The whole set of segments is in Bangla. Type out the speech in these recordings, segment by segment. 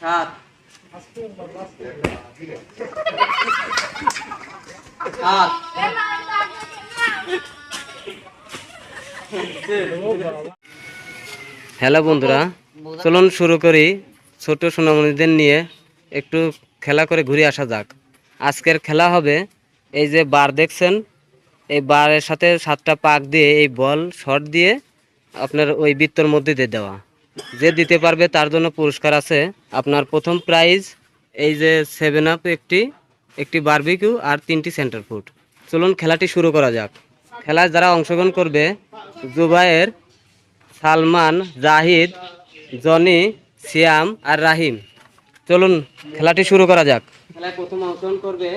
সাত। আট হ্যালো বন্ধুরা, চলুন শুরু করি ছোট সোনামণিদের নিয়ে একটু খেলা করে ঘুরে আসা যাক। আজকের খেলা হবে এই যে বার দেখছেন, এই বারের সাথে সাতটা পাক দিয়ে এই বল শট দিয়ে আপনার ওই বৃত্তর মধ্যে দিয়ে দেওয়া। যে দিতে পারবে তার জন্য পুরস্কার আছে। আপনার প্রথম প্রাইজ এই যে সেভেন আপ একটি একটি বারবিকিউ আর তিনটি সেন্টার ফুড চলুন খেলাটি শুরু করা যাক। খেলায় যারা অংশগ্রহণ করবে, জুবায়ের, সালমান, জাহিদ, জনি, সিয়াম আর রাহিম। চলুন খেলাটি শুরু করা যাক। খেলায় প্রথম অংশগ্রহণ করবে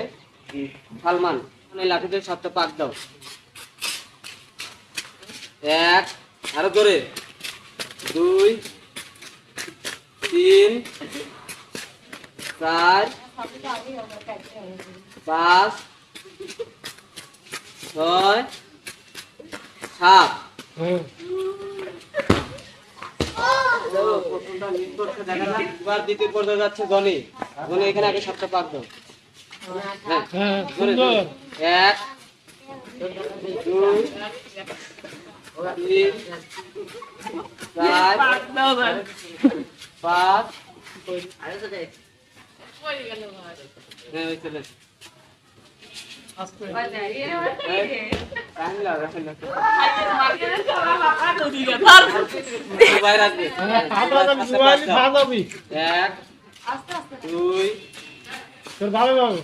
সালমান। এই লাঠিতে সাতটা পাক দাও। এক, আরও জোরে। দুই, তিন, চার, পাঁচ, ছয়, সাত। দ্বিতীয় পর্যায়ে যাচ্ছে গনি গনি এখানে আগে সাতটা হ্যাঁ। এক, দুই হ্যাঁ। এক দুই তোর ভালো বাবু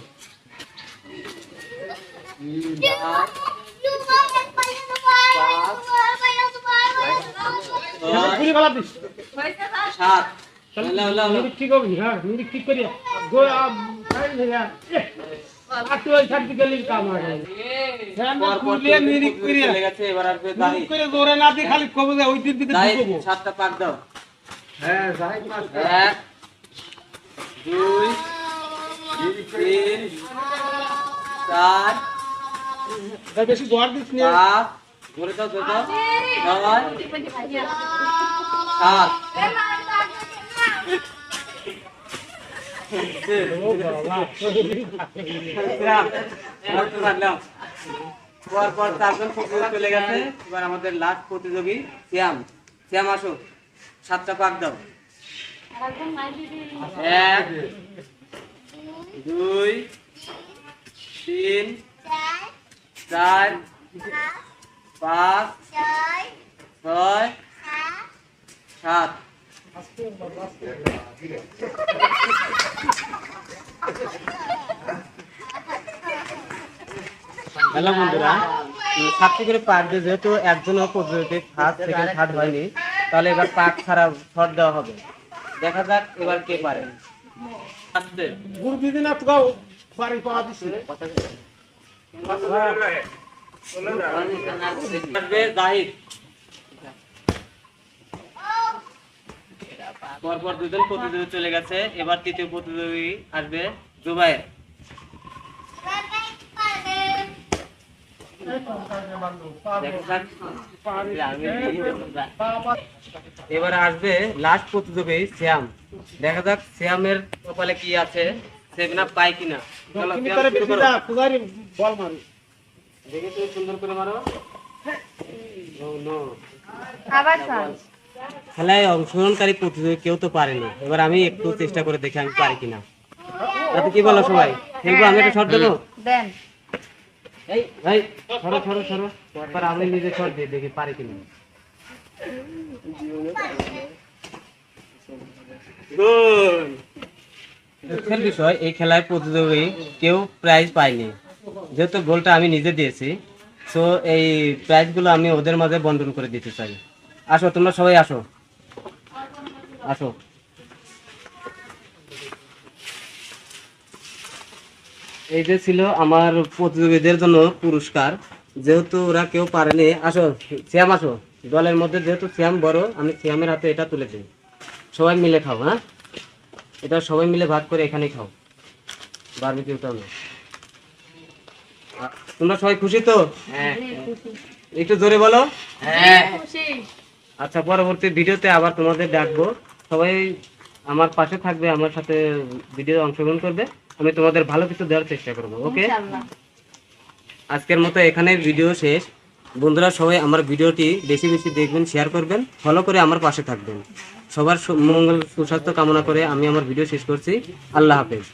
পুরি গলা দিস সাত। ঠিক হবি হ্যাঁ ঠিক করিয়া। গো গেলি হয় ঢুকবো। সাতটা পাক দাও। হ্যাঁ এক দুই তিন চার বেশি জোর দিস নি। ধরে দাও ধরে দাও। ছয় সাত। পর পর চারজন চলে গেছে। এবার আমাদের লাস্ট প্রতিযোগী শ্যাম। শ্যাম আসো। সাতটা পাক দাও। এক দুই তিন চার পাঁচ ছয় সাত। হ্যালো বন্ধুরা সাতটি করে পাক দিয়ে যেহেতু একজনও প্রতিযোগী ফার্স্ট সেকেন্ড থার্ড হয়নি তাহলে এবার পাক ছাড়া শট দেওয়া হবে। দেখা যাক এবার কে পারে। গুড় দিদি না তো পারি পাওয়া আসবে জাহিদ পরপর দুজন প্রতিযোগী চলে গেছে। এবার তৃতীয় প্রতিযোগী আসবে এবার আসবে লাস্ট প্রতিযোগী, শ্যাম। দেখা যাক শ্যামের কপালে কি আছে। আপ পাই কিনা। শুরু করো। দেখে তুমি সুন্দর করে মারো. খেলায় অংশগ্রহণকারী প্রতিযোগী কেউ তো পারে না। এবার আমি একটু চেষ্টা করে দেখি আমি পারি কিনা। তাতে কি বলো সবাই? খেলব আমি একটা দেবো? দেন। এই এই সরো সরো সরো। এবার আমি নিজে শট দিয়ে দেখি পারি কিনা। বিষয় এই খেলায় প্রতিযোগী কেউ প্রাইজ পায়নি। যেহেতু গোলটা আমি নিজে দিয়েছি সো এই প্রাইজগুলো আমি ওদের মাঝে বন্টন করে দিতে চাই। আসো, তোমরা সবাই আসো। আসো। এই যে ছিল আমার প্রতিযোগীদের জন্য পুরস্কার, যেহেতু ওরা কেউ পারেনি, আসো, শ্যাম আসো। দলের মধ্যে যেহেতু শ্যাম বড়, আমি শ্যামের হাতে এটা তুলে দিই। সবাই মিলে খাও হ্যাঁ? এটা সবাই মিলে ভাগ করে এখানেই খাও। বারবিকিউটাও না তোমরা সবাই খুশি তো? একটু জোরে বলো। খুশি। আচ্ছা পরবর্তী ভিডিওতে আবার তোমাদের ডাকবো। সবাই আমার পাশে থাকবে আমার সাথে ভিডিও অংশগ্রহণ করবে। আমি তোমাদের ভালো কিছু দেওয়ার চেষ্টা করব ওকে? আজকের মতো এখানে ভিডিও শেষ। বন্ধুরা সবাই আমার ভিডিওটি বেশি বেশি দেখবেন শেয়ার করবেন ফলো করে আমার পাশে থাকবেন। সবার মঙ্গল সুস্বাস্থ্য কামনা করে আমি আমার ভিডিও শেষ করছি। আল্লাহ হাফেজ।